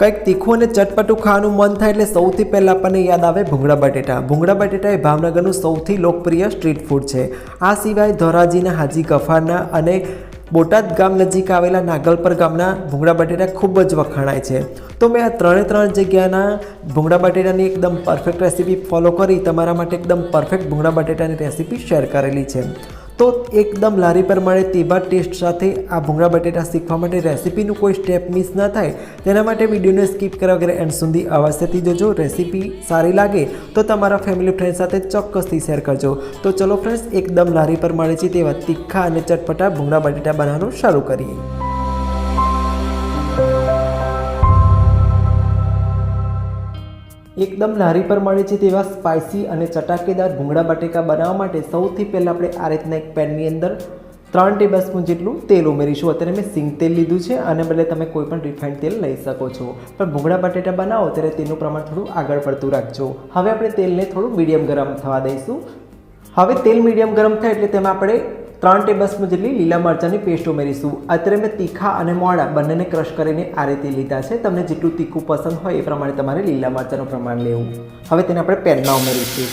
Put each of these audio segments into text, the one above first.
કંઈક તીખું અને ચટપટું ખાવાનું મન થાય એટલે સૌથી પહેલાં આપણને યાદ આવે ભૂંગળા બટેટા. ભૂંગળા બટેટા એ ભાવનગરનું સૌથી લોકપ્રિય સ્ટ્રીટ ફૂડ છે. આ સિવાય ધોરાજીના હાજી ગફારના અને બોટાદ ગામ નજીક આવેલા નાગલપર ગામના ભૂંગળા બટેટા ખૂબ જ વખાણાય છે. તો મેં આ ત્રણે ત્રણ જગ્યાના ભૂંગળા બટેટાની એકદમ પરફેક્ટ રેસીપી ફોલો કરી. તમારા માટે એકદમ પરફેક્ટ ભૂંગળા બટેટાની રેસીપી શેર કરેલી છે. તો એકદમ લારી પર મળે તેવા ટેસ્ટ સાથે આ ભૂંગળા બટેટા શીખવા માટે રેસીપીનું કોઈ સ્ટેપ મિસ ના થાય, તેના માટે વિડીયોને સ્કીપ કર્યા વગેરે એન્ડ સુધી અવશ્યથી જોજો. રેસીપી સારી લાગે તો તમારા ફેમિલી ફ્રેન્ડ સાથે ચોક્કસથી શેર કરજો. તો ચલો ફ્રેન્ડ્સ એકદમ લારી પર મળે છે તેવા તીખા અને ચટપટા ભૂંગળા બટેટા બનાવવાનું શરૂ કરીએ. એકદમ લારી પર મળે છે તેવા સ્પાઇસી અને ચટાકેદાર ભૂંગળા બટેકા બનાવવા માટે સૌથી પહેલાં આપણે આ રીતના એક પેનની અંદર ત્રણ ટેબલ સ્પૂન જેટલું તેલ ઉમેરીશું. અત્યારે મેં સિંગ તેલ લીધું છે અને બદલે તમે કોઈ પણ રિફાઇન્ડ તેલ લઈ શકો છો. પણ ભૂંગળા બટેટા બનાવો ત્યારે તેનું પ્રમાણ થોડું આગળ પડતું રાખજો. હવે આપણે તેલને થોડું મીડિયમ ગરમ થવા દઈશું. હવે તેલ મીડિયમ ગરમ થાય એટલે તેમાં આપણે ત્રણ ટેબલ સ્પૂન જેટલી લીલા મરચાંની પેસ્ટ ઉમેરીશું. અત્યારે મેં તીખા અને મોડા બંનેને ક્રશ કરીને આ રીતે લીધા છે. તમને જેટલું તીખું પસંદ હોય એ પ્રમાણે તમારે લીલા મરચાંનું પ્રમાણ લેવું. હવે તેને આપણે પેનમાં ઉમેરીશું.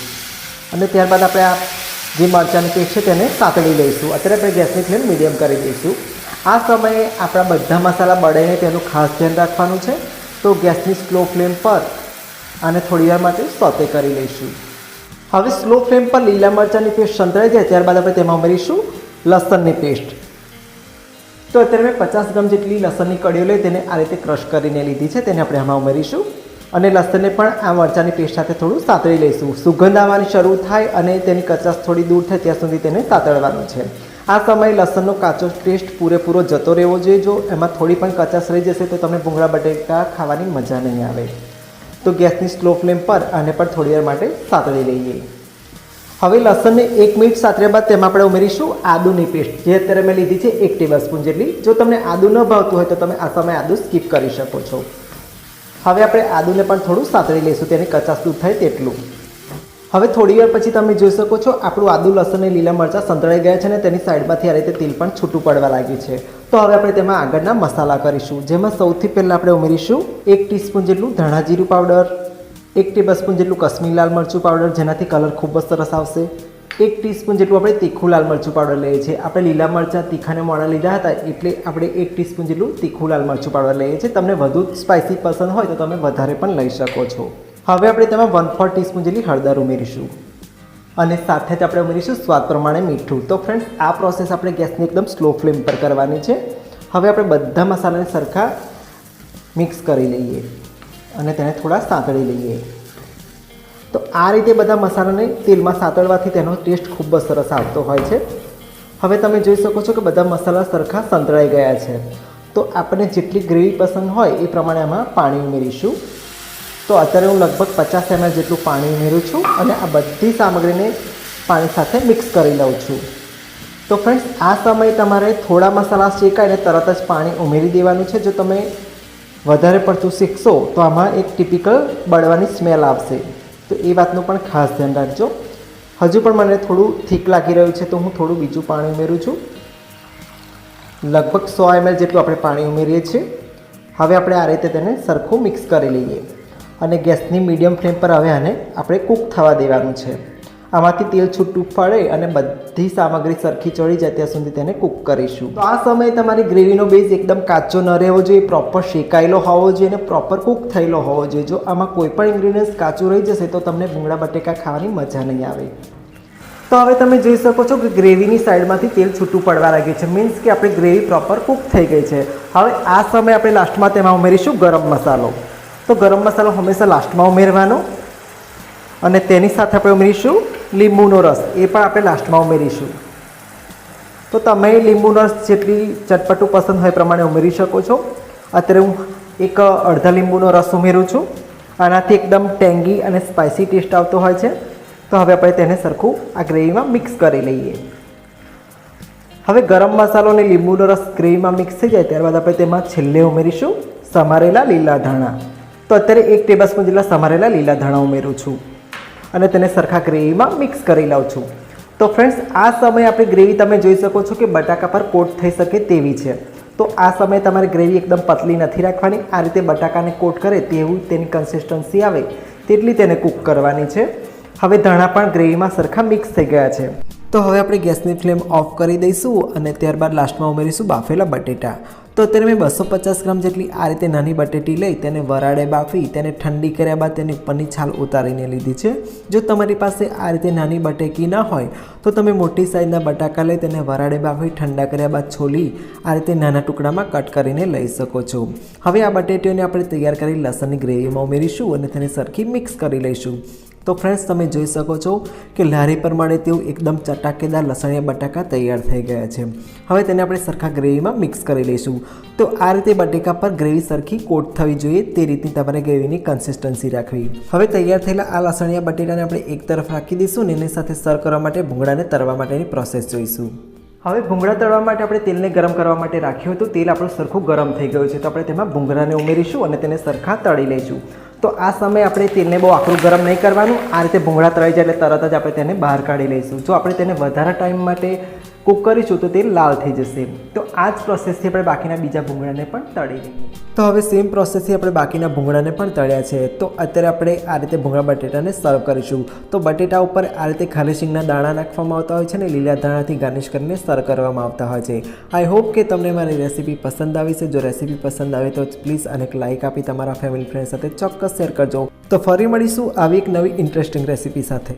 અને ત્યારબાદ આપણે આ જે મરચાંની પેસ્ટ છે તેને સાતળી લઈશું. અત્યારે આપણે ગેસની ફ્લેમ મીડિયમ કરી દઈશું. આ સમયે આપણા બધા મસાલા બળેને તેનું ખાસ ધ્યાન રાખવાનું છે. તો ગેસની સ્લો ફ્લેમ પર આને થોડી વાર માટે સોતે કરી લઈશું. હવે સ્લો ફ્લેમ પર લીલા મરચાંની પેસ્ટ સંતળાઈ જાય, ત્યારબાદ આપણે તેમાં ઉમેરીશું. લસણની પેસ્ટ તો અત્યારે મેં પચાસ ગ્રામ જેટલી લસણની કડીઓ લઈ તેને આ રીતે ક્રશ કરીને લીધી છે. તેને આપણે આમાં ઉમેરીશું. અને લસણને પણ આ મરચાંની પેસ્ટ સાથે થોડું સાતળી લઈશું. સુગંધ આવવાની શરૂ થાય અને તેની કચાશ થોડી દૂર થાય ત્યાં સુધી તેને સાતળવાનું છે. આ સમયે લસણનો કાચો ટેસ્ટ પૂરેપૂરો જતો રહેવો જોઈએ. જો એમાં થોડી પણ કચાશ રહી જશે તો તમને ભૂંગળા બટેકા ખાવાની મજા નહીં આવે. તો ગેસની સ્લો ફ્લેમ પર આને પણ થોડી વાર માટે સાતળી લઈએ. હવે લસણને એક મિનિટ સાતર્યા બાદ તેમાં આપણે ઉમેરીશું આદુની પેસ્ટ. જે અત્યારે મેં લીધી છે એક ટેબલ સ્પૂન જેટલી. જો તમને આદુ ન ભાવતું હોય તો તમે આ સમયે આદુ સ્કીપ કરી શકો છો. હવે આપણે આદુને પણ થોડું સાતળી લઈશું, તેની કચાસ દૂધ થાય તેટલું. હવે થોડી વાર પછી તમે જોઈ શકો છો આપણું આદુ, લસણ અને લીલા મરચાં સંતળાઈ ગયા છે અને તેની સાઈડમાંથી આ રીતે તેલ પણ છૂટું પડવા લાગ્યું છે. તો હવે આપણે તેમાં આગળના મસાલા કરીશું, જેમાં સૌથી પહેલાં આપણે ઉમેરીશું એક ટીસ્પૂન જેટલું ધાણા જીરું પાવડર. એક ટેબલ સ્પૂન જેટલું કશ્મીર લાલ મરચું પાવડર, જેનાથી કલર ખૂબ જ સરસ આવશે. એક ટીસ્પૂન જેટલું આપણે તીખું લાલ મરચું પાવડર લઈએ છીએ. આપણે લીલા મરચાં તીખાને મોડા લીધા હતા, એટલે આપણે એક ટીસ્પૂન જેટલું તીખું લાલ મરચું પાવડર લઈએ છીએ. તમને વધુ સ્પાઇસી પસંદ હોય તો તમે વધારે પણ લઈ શકો છો. હવે આપણે તેમાં વન ફોર ટીસ્પૂન જેટલી હળદર ઉમેરીશું. અને સાથે જ આપણે ઉમેરીશું સ્વાદ પ્રમાણે મીઠું. તો ફ્રેન્ડ્સ આ પ્રોસેસ આપણે ગેસની એકદમ સ્લો ફ્લેમ પર કરવાની છે. હવે આપણે બધા મસાલાને સરખા મિક્સ કરી લઈએ. અને તેને થોડા સાંતળી લઈએ. તો આ રીતે બધા મસાલાને તેલમાં સાતળવાથી તેનો ટેસ્ટ ખૂબ જ સરસ આવતો હોય છે. હવે તમે જોઈ શકો છો કે બધા મસાલા સરખા સંતળાઈ ગયા છે. તો આપણને જેટલી ગ્રેવી પસંદ હોય એ પ્રમાણે આમાં પાણી ઉમેરીશું. તો અત્યારે હું લગભગ પચાસ એમએલ જેટલું પાણી ઉમેરું છું અને આ બધી સામગ્રીને પાણી સાથે મિક્સ કરી લઉં છું. તો ફ્રેન્ડ્સ, આ સમયે તમારે થોડા મસાલા શેકાઈને તરત જ પાણી ઉમેરી દેવાનું છે. જો તમે વધારે પડતું શીખશો તો આમાં એક ટિપિકલ બળવાની સ્મેલ આવશે. તો એ વાતનું પણ ખાસ ધ્યાન રાખજો. હજુ પણ મને થોડું થીક લાગી રહ્યું છે, તો હું થોડું બીજું પાણી ઉમેરું છું. લગભગ સો એમએલ જેટલું આપણે પાણી ઉમેરીએ છીએ. હવે આપણે આ રીતે તેને સરખું મિક્સ કરી લઈએ. અને ગેસની મીડિયમ ફ્લેમ પર હવે આને આપણે કૂક થવા દેવાનું છે. આમાંથી તેલ છૂટું પડે અને બધી સામગ્રી સરખી ચડી જાય ત્યાં સુધી તેને કૂક કરીશું. તો આ સમયે તમારી ગ્રેવીનો બેઝ એકદમ કાચો ન રહેવો જોઈએ પ્રોપર શેકાયેલો હોવો જોઈએ અને પ્રોપર કૂક થયેલો હોવો જોઈએ. જો આમાં કોઈ પણ ઇન્ગ્રીડિયન્ટ્સ કાચું રહી જશે તો તમને ભૂંગળા, બટેકા ખાવાની મજા નહીં આવે. તો હવે તમે જોઈ શકો છો કે ગ્રેવીની સાઈડમાંથી તેલ છૂટું પડવા લાગ્યું છે. મીન્સ કે આપણી ગ્રેવી પ્રોપર કૂક થઈ ગઈ છે. હવે આ સમયે આપણે લાસ્ટમાં તેમાં ઉમેરીશું ગરમ મસાલો. તો ગરમ મસાલો હંમેશા લાસ્ટમાં ઉમેરવાનો. અને તેની સાથે આપણે ઉમેરીશું લીંબુનો રસ, એ પણ આપણે લાસ્ટમાં ઉમેરીશું. તો તમે લીંબુનો રસ જેટલી ચટપટું પસંદ હોય પ્રમાણે ઉમેરી શકો છો. અત્યારે હું એક અડધા લીંબુનો રસ ઉમેરું છું. આનાથી એકદમ ટેંગી અને સ્પાઇસી ટેસ્ટ આવતો હોય છે. તો હવે આપણે તેને સરખું આ ગ્રેવીમાં મિક્સ કરી લઈએ. હવે ગરમ મસાલો અને લીંબુનો રસ ગ્રેવીમાં મિક્સ થઈ જાય ત્યારબાદ આપણે તેમાં છેલ્લે ઉમેરીશું સમારેલા લીલા ધાણા. તો અત્યારે એક ટેબલ સ્પૂન જેટલા સમારેલા લીલા ધાણા ઉમેરું છું. અને તેને સરખા ગ્રેવીમાં મિક્સ કરી લઉં છું. તો ફ્રેન્ડ્સ આ સમયે આપણી ગ્રેવી તમે જોઈ શકો છો કે બટાકા પર કોટ થઈ શકે તેવી છે. તો આ સમયે તમારે ગ્રેવી એકદમ પતલી નથી રાખવાની. આ રીતે બટાકાને કોટ કરે તેવું તેની કન્સિસ્ટન્સી આવે તેટલી તેને કૂક કરવાની છે. હવે ધાણા પણ ગ્રેવીમાં સરખા મિક્સ થઈ ગયા છે. તો હવે આપણે ગેસની ફ્લેમ ઓફ કરી દઈશું અને ત્યારબાદ લાસ્ટમાં ઉમેરીશું બાફેલા બટેટા. તો તેને મેં બસો પચાસ ગ્રામ જેટલી આ રીતે નાની બટેટી લઈ તેને વરાળે બાફી, તેને ઠંડી કર્યા બાદ તેની ઉપરની છાલ ઉતારીને લીધી છે. જો તમારી પાસે આ રીતે નાની બટેકી ન હોય, તો તમે મોટી સાઇઝના બટાકા લઈ તેને વરાળે બાફી, ઠંડા કર્યા બાદ છોલી આ રીતે નાના ટુકડામાં કટ કરીને લઈ શકો છો. હવે આ બટેટીઓને આપણે તૈયાર કરી લસણની ગ્રેવીમાં ઉમેરીશું અને તેને સરખી મિક્સ કરી લઈશું. તો ફ્રેન્ડ્સ તમે જોઈ શકો છો કે લારી પર મળે તેવું એકદમ ચટાકેદાર લસણિયા બટાકા તૈયાર થઈ ગયા છે. હવે તેને આપણે સરખા ગ્રેવીમાં મિક્સ કરી લઈશું. તો આ રીતે બટેકા પર ગ્રેવી સરખી કોટ થવી જોઈએ, તે રીતની તમારે ગ્રેવીની કન્સિસ્ટન્સી રાખવી. હવે તૈયાર થયેલા આ લસણિયા બટેટાને આપણે એક તરફ રાખી દઈશું ને એની સાથે સર્વ કરવા માટે ભૂંગળાને તળવા માટેની પ્રોસેસ જોઈશું. હવે ભૂંગળા તળવા માટે આપણે તેલને ગરમ કરવા માટે રાખ્યું હતું. તેલ આપણું સરખું ગરમ થઈ ગયું છે. તો આપણે તેમાં ભૂંગળાને ઉમેરીશું અને તેને સરખા તળી લઈશું. તો આ સમયે આપણે તેલને બહુ આકરું ગરમ નહીં કરવાનું. આ રીતે ભૂંગળા તળાઈ જાય એટલે તરત જ આપણે તેને બહાર કાઢી લઈશું. જો આપણે તેને વધારે ટાઈમ માટે કૂક કરીશું તો તે લાલ થઈ જશે. તો આ જ પ્રોસેસથી આપણે બાકીના બીજા ભૂંગળાને પણ તળી તો હવે સેમ પ્રોસેસથી આપણે બાકીના ભૂંગળાને પણ તળ્યા છે. તો અત્યારે આપણે આ રીતે ભૂંગળા બટેટાને સર્વ કરીશું. તો બટેટા ઉપર આ રીતે ખાલી શીંગના દાણા નાખવામાં આવતા હોય છે ને લીલા દાણાથી ગાર્નિશ કરીને સર્વ કરવામાં આવતા હોય છે. આઈ હોપ કે તમને મારી રેસીપી પસંદ આવી છે. જો રેસીપી પસંદ આવે તો પ્લીઝ અને એક લાઇક આપી તમારા ફેમિલી ફ્રેન્ડ સાથે ચોક્કસ શેર કરજો. તો ફરી મળીશું આવી એક નવી ઇન્ટરેસ્ટિંગ રેસીપી સાથે.